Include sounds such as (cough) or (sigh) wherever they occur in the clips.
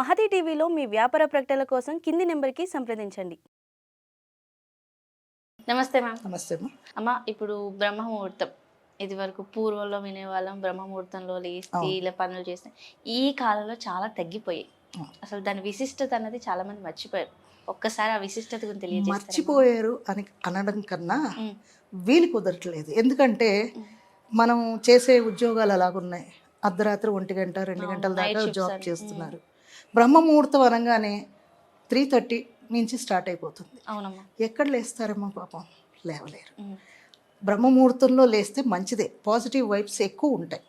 మహతి టీవీలో మీ వ్యాపార ప్రకటనల కోసం కింది నెంబర్కి సంప్రదించండి. నమస్తే మ్యామ్. నమస్తే అమ్మా. అమ్మ ఇప్పుడు బ్రహ్మముహూర్తం. ఇది వరకు పూర్వంలో వినేవాళ్ళం బ్రహ్మముహూర్తంలో లేస్తే. ఇలా పనులు చేస్తే ఈ కాలంలో చాలా తగ్గిపోయాయి. అసలు దాని విశిష్టత అన్నది చాలా మంది మర్చిపోయారు. ఒక్కసారి ఆ విశిష్టత గురించి తెలియజేస్తారా మర్చిపోయారు అని అనడం కన్నా. వీలు కుదరట్లేదు. ఎందుకంటే మనం చేసే ఉద్యోగాలు అలాగున్నాయి. అర్ధరాత్రి ఒంటి గంట రెండు గంటల దాకా జాబ్. చేస్తున్నారు. బ్రహ్మముహూర్తం అనగానే త్రీ థర్టీ నుంచి స్టార్ట్ అయిపోతుంది. అవునమ్మా. ఎక్కడ లేస్తారమ్మా పాపం? లేవలేరు. బ్రహ్మముహూర్తంలో లేస్తే మంచిదే. పాజిటివ్ వైబ్స్ ఎక్కువ ఉంటాయి.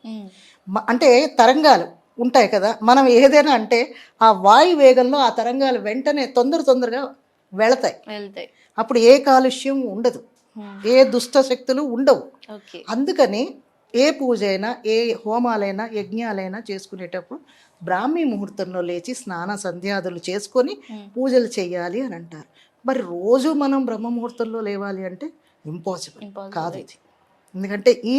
అంటే తరంగాలు ఉంటాయి కదా? మనం ఏదైనా అంటే ఆ వాయు వేగంలో ఆ తరంగాలు వెంటనే తొందర తొందరగా వెళతాయి. వెళ్తాయి. అప్పుడు ఏ కాలుష్యం ఉండదు. ఏ దుష్ట శక్తులు ఉండవు. అందుకని ఏ పూజ అయినా ఏ హోమాలైనా యజ్ఞాలైనా చేసుకునేటప్పుడు బ్రాహ్మీ ముహూర్తంలో లేచి స్నాన సంధ్యాదులు చేసుకొని. పూజలు చేయాలి అని అంటారు మరి రోజు మనం బ్రహ్మ ముహూర్తంలో లేవాలి అంటే ఇంపాసిబుల్. కాదు ఇది ఎందుకంటే ఈ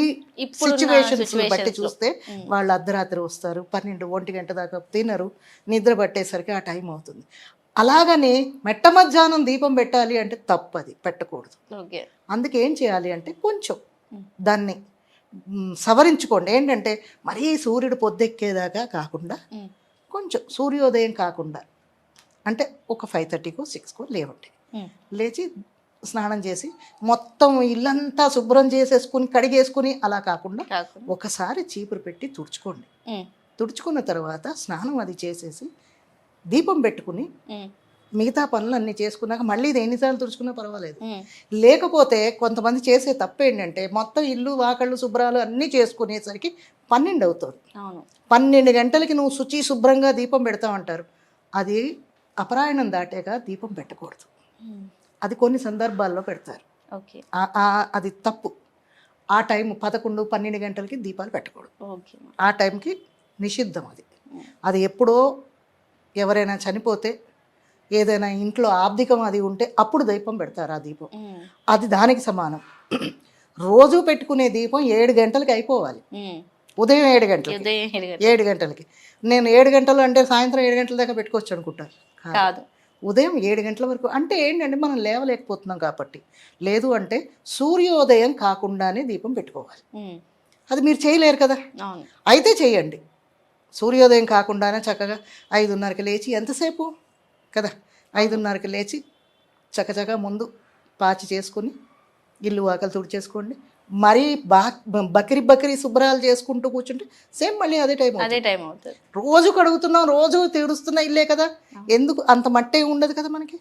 సిచ్యువేషన్స్ బట్టి. చూస్తే. వాళ్ళు అర్ధరాత్రి వస్తారు పన్నెండు ఒంటి గంట దాకా తినరు నిద్ర పట్టేసరికి ఆ టైం అవుతుంది అలాగని మెట్ట మధ్యాహ్నం దీపం పెట్టాలి అంటే తప్పది పెట్టకూడదు అందుకే ఏం చేయాలి అంటే కొంచెం. దాన్ని సవరించుకోండి ఏంటంటే మరీ సూర్యుడు పొద్దెక్కేదాకా కాకుండా. కొంచెం సూర్యోదయం కాకుండా అంటే ఒక ఫైవ్ థర్టీకో సిక్స్కో లేవండి. లేచి స్నానం చేసి మొత్తం ఇల్లంతా శుభ్రం చేసేసుకుని కడిగేసుకుని అలా కాకుండా ఒకసారి చీపురు పెట్టి తుడుచుకోండి. తుడుచుకున్న తర్వాత స్నానం అది చేసేసి దీపం పెట్టుకుని. మిగతా పనులు అన్నీ చేసుకున్నాక మళ్ళీ ఇది ఎన్నిసార్లు తుడుచుకున్నా పర్వాలేదు. లేకపోతే కొంతమంది చేసే తప్పు ఏంటంటే మొత్తం ఇల్లు వాకళ్ళు శుభ్రాలు అన్నీ చేసుకునేసరికి పన్నెండు అవుతుంది అవును. పన్నెండు గంటలకి నువ్వు శుచి శుభ్రంగా దీపం పెడతావంటారు. అది అపరాయణం దాటాక దీపం పెట్టకూడదు. అది కొన్ని సందర్భాల్లో పెడతారు. ఓకే. అది తప్పు. ఆ టైం పదకొండు పన్నెండు గంటలకి దీపాలు పెట్టకూడదు. ఆ టైంకి నిషిద్ధం అది. అది ఎప్పుడో ఎవరైనా చనిపోతే ఏదైనా ఇంట్లో ఆబ్దికం అది ఉంటే అప్పుడు దీపం పెడతారు ఆ దీపం. అది దానికి సమానం. రోజు పెట్టుకునే దీపం ఏడు గంటలకి అయిపోవాలి. ఉదయం ఏడు గంటలకి. ఏడు గంటలకు. నేను ఏడు గంటలు అంటే సాయంత్రం ఏడు గంటల దాకా పెట్టుకోవచ్చు అనుకుంటారు కాదు. ఉదయం ఏడు గంటల వరకు. అంటే ఏంటంటే మనం లేవలేకపోతున్నాం కాబట్టి. లేదు అంటే సూర్యోదయం కాకుండానే దీపం పెట్టుకోవాలి. అది మీరు చేయలేరు కదా? అయితే చేయండి. సూర్యోదయం కాకుండానే చక్కగా ఐదున్నరకి లేచి ఎంతసేపు? కదా? ఐదున్నరకి లేచి చక్కచక్క ముందు పాచి చేసుకుని ఇల్లు వాకలు తుడిచేసుకోండి మరీ బా బకిరి బకిరి శుభ్రాలు చేసుకుంటూ కూర్చుంటే సేమ్ మళ్ళీ అదే టైం అదే టైం అవుతుంది. రోజు కడుగుతున్నాం రోజు తీడుస్తున్న ఇల్లే కదా? ఎందుకు? అంత మట్టే ఉండదు కదా మనకి.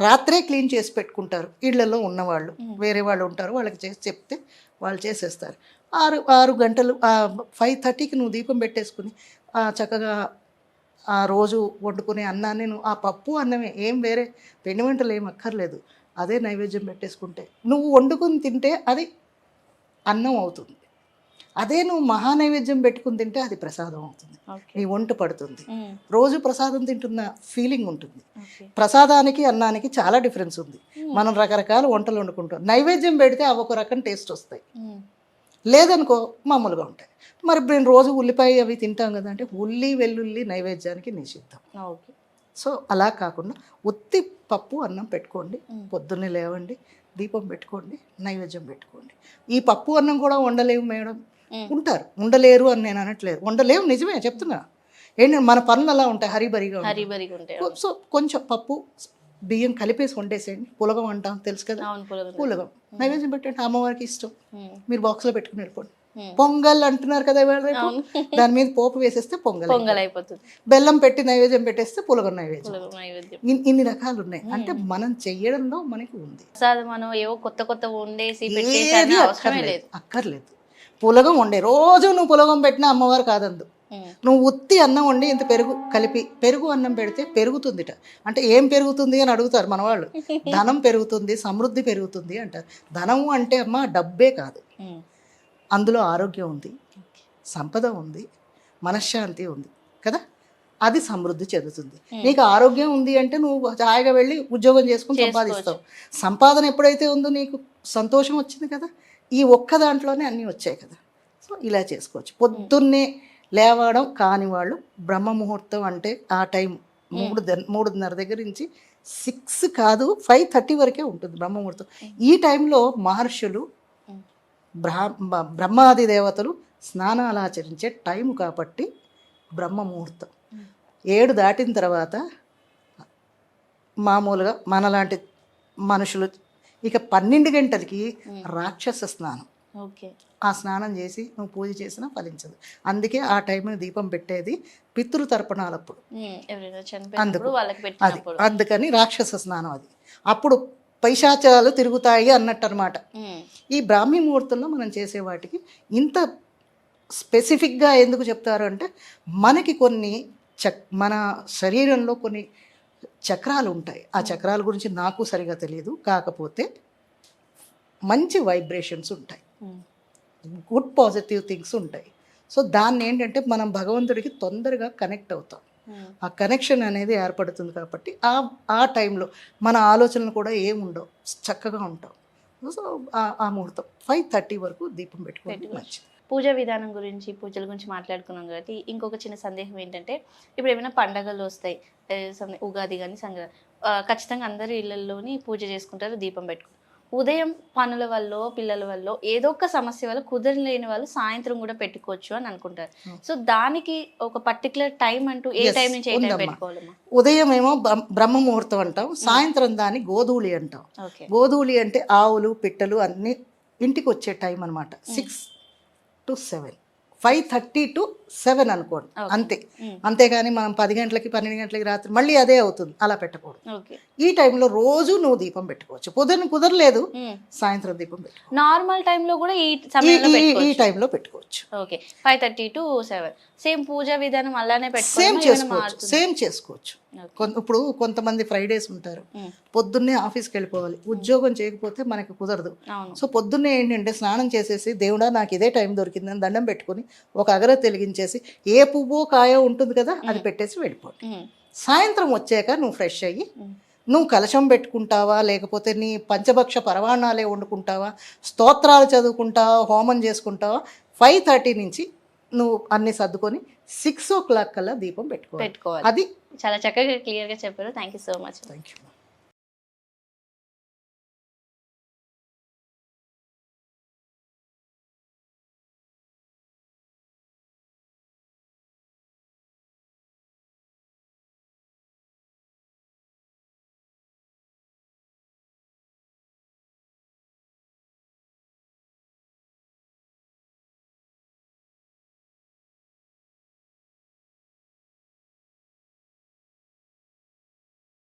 రాత్రే క్లీన్ చేసి పెట్టుకుంటారు. ఇళ్ళలో ఉన్నవాళ్ళు. వేరే వాళ్ళు ఉంటారు వాళ్ళకి చేసి చెప్తే వాళ్ళు చేసేస్తారు. ఆరు ఆరు గంటలు ఫైవ్ థర్టీకి నువ్వు దీపం పెట్టేసుకుని చక్కగా ఆ రోజు వండుకునే అన్నాన్ని నువ్వు ఆ పప్పు అన్నమే ఏం వేరే పిండి వంటలు ఏం అక్కర్లేదు. అదే నైవేద్యం పెట్టేసుకుంటే నువ్వు వండుకుని తింటే అది అన్నం అవుతుంది. అదే నువ్వు మహా నైవేద్యం పెట్టుకుని తింటే అది ప్రసాదం అవుతుంది. నీ వంట పడుతుంది. రోజు ప్రసాదం తింటున్న ఫీలింగ్ ఉంటుంది. ప్రసాదానికి అన్నానికి చాలా డిఫరెన్స్ ఉంది. మనం రకరకాల వంటలు వండుకుంటాం. నైవేద్యం పెడితే అవి ఒక రకం టేస్ట్ వస్తాయి. లేదనుకో మామూలుగా ఉంటాయి. మరి నేను రోజు ఉల్లిపాయ అవి తింటాం కదా అంటే ఉల్లి వెల్లుల్లి నైవేద్యానికి నిషిద్ధం. ఓకే. సో అలా కాకుండా ఉత్తి పప్పు అన్నం పెట్టుకోండి. పొద్దున్నే లేవండి దీపం పెట్టుకోండి నైవేద్యం పెట్టుకోండి. ఈ పప్పు అన్నం కూడా వండలేవు మేడం. ఉంటారు. ఉండలేరు అని నేను అనట్లేదు. ఉండలేవు నిజమే చెప్తున్నా. ఏంటంటే మన పనులు అలా ఉంటాయి హరిబరిగా ఉంటాయి. హరిబరిగా ఉంటాయి సో కొంచెం పప్పు బియ్యం కలిపేసి వండేసేయండి. పులగం అంటాం తెలుసు కదా? పులగం నైవేద్యం పెట్టండి. అమ్మవారికి ఇష్టం. మీరు బాక్స్లో పెట్టుకుని వెళ్ళిపోండి. పొంగల్ అంటున్నారు కదా ఇవాళ రేపు. దాని మీద పోపు వేసేస్తే పొంగల్ పొంగల్ అయిపోతుంది. బెల్లం పెట్టి నైవేద్యం పెట్టేస్తే పులగం నైవేద్యం. ఇన్ని రకాలు ఉన్నాయి అంటే మనం చెయ్యడంలో మనకి ఉంది. మనం ఏవో కొత్త కొత్త వండేసి అక్కర్లేదు. లేదు. అక్కర్లేదు. పులగం వండే. రోజు నువ్వు పులగం పెట్టినా అమ్మవారు కాదందు. నువ్వు ఉత్తి అన్నం వండి ఇంత పెరుగు కలిపి పెరుగు అన్నం పెడితే పెరుగుతుందిట. అంటే ఏం పెరుగుతుంది అని అడుగుతారు మన వాళ్ళు (laughs) ధనం పెరుగుతుంది సమృద్ధి పెరుగుతుంది అంటారు. ధనము అంటే అమ్మ డబ్బే కాదు. అందులో ఆరోగ్యం ఉంది సంపద ఉంది మనశ్శాంతి ఉంది కదా? అది సమృద్ధి చెందుతుంది. నీకు ఆరోగ్యం ఉంది అంటే నువ్వు హాయిగా వెళ్ళి ఉద్యోగం చేసుకుని సంపాదిస్తావు. సంపాదన ఎప్పుడైతే ఉందో నీకు సంతోషం వచ్చింది కదా? ఈ ఒక్క దాంట్లోనే అన్నీ వచ్చాయి కదా? సో ఇలా చేసుకోవచ్చు. పొద్దున్నే లేవడం కాని వాళ్ళు బ్రహ్మ ముహూర్తం అంటే ఆ టైం మూడు మూడున్నర దగ్గర నుంచి సిక్స్ కాదు ఫైవ్ థర్టీ వరకే ఉంటుంది బ్రహ్మ ముహూర్తం ఈ టైంలో మహర్షులు ఉమ్. బ్రా బ- బ్రహ్మాది దేవతలు స్నానాలు ఆచరించే టైం కాబట్టి బ్రహ్మ ముహూర్తం. ఏడు దాటిన తర్వాత మామూలుగా మనలాంటి మనుషులు ఇక పన్నెండు గంటలకి. రాక్షస స్నానం ఆ స్నానం చేసి నువ్వు పూజ చేసినా ఫలించదు. అందుకే ఆ టైంని దీపం పెట్టేది ఎవరైనా చనిపోయినప్పుడు వాళ్ళకి అది. అందుకని రాక్షస స్నానం అది. అప్పుడు పైశాచాలు తిరుగుతాయి అన్నట్టు అనమాట ఈ బ్రాహ్మీ ముహూర్తంలో మనం చేసే వాటికి ఇంత స్పెసిఫిక్గా ఎందుకు చెప్తారు అంటే మనకి కొన్ని చక్ మన శరీరంలో కొన్ని చక్రాలు ఉంటాయి. ఆ చక్రాల గురించి నాకు సరిగా తెలియదు కాకపోతే మంచి వైబ్రేషన్స్ ఉంటాయి. గుడ్ పాజిటివ్ థింగ్స్ ఉంటాయి. సో దాన్ని ఏంటంటే మనం భగవంతుడికి తొందరగా కనెక్ట్ అవుతాం. ఉమ్, ఆ కనెక్షన్ అనేది ఏర్పడుతుంది కాబట్టి ఆ ఆ టైంలో మన ఆలోచనలు కూడా ఏముండవు. చక్కగా ఉంటాం. సో ఆ- ముహూర్తం ఫైవ్ థర్టీ వరకు దీపం పెట్టుకోవచ్చు. మంచిది. పూజ విధానం గురించి పూజల గురించి మాట్లాడుకున్నాం కాబట్టి ఇంకొక చిన్న సందేహం ఏంటంటే ఇప్పుడు ఏమైనా పండగలు వస్తాయి ఉగాది కానీ సంక్రాంతి ఖచ్చితంగా అందరు ఇళ్ళల్లోని పూజ చేసుకుంటారు దీపం పెట్టుకుంటారు. ఉదయం పనుల వల్ల పిల్లల వల్ల ఏదో ఒక సమస్య వల్ల కుదరలేని వాళ్ళు సాయంత్రం కూడా పెట్టుకోవచ్చు అని అనుకుంటారు. Hmm. సో దానికి ఒక పర్టికులర్ టైం అంటూ ఏ టైం నుంచి ఏ టైం ఉందమ్మా. పెట్టుకోవాలమ్మా? ఉదయం ఏమో బ్ర- బ్రహ్మ ముహూర్తం అంటాం సాయంత్రం దాన్ని గోధూళి అంటాం. గోధూళి అంటే ఆవులు పిట్టలు అన్నీ ఇంటికి వచ్చే టైం అనమాట six to seven five thirty to seven అనుకోండి. అంతే. అంతేగాని మనం పది గంటలకి పన్నెండు గంటలకి రాత్రి మళ్ళీ అదే అవుతుంది. అలా పెట్టకూడదు. ఈ టైంలో రోజు నువ్వు దీపం పెట్టుకోవచ్చు. పొద్దున్న కుదరలేదు. సాయంత్రం దీపం పెట్టుకో. నార్మల్ టైంలో కూడా ఈ ఈ- టైంలో పెట్టుకోవచ్చు. Okay. Five thirty to seven. Same పూజా విధానం అలానే సేమ్ చేసుకోవచ్చు. సేమ్ చేసుకోవచ్చు. ఇప్పుడు కొంతమంది ఫ్రైడేస్ ఉంటారు. పొద్దున్నే ఆఫీస్కి వెళ్ళిపోవాలి. ఉద్యోగం చేయకపోతే మనకి కుదరదు. సో పొద్దున్నే ఏంటంటే స్నానం చేసేసి దేవుడా నాకు ఇదే టైం దొరికిందని దండం పెట్టుకొని ఒక అగర వెలిగించేసి ఏ పువ్వో కాయో ఉంటుంది కదా అది పెట్టేసి వెళ్ళిపోండి సాయంత్రం వచ్చాక నువ్వు ఫ్రెష్ అయ్యి. నువ్వు కలశం పెట్టుకుంటావా లేకపోతే నీ పంచభక్ష పరమాణాలే వండుకుంటావా స్తోత్రాలు చదువుకుంటావా హోమం చేసుకుంటావా ఫైవ్ థర్టీ నుంచి నువ్వు అన్ని సర్దుకొని సిక్స్ ఓ క్లాక్ కల్లా దీపం పెట్టుకోవాలి. అది చాలా చక్కగా క్లియర్గా చెప్పారు. Thank you so much thank you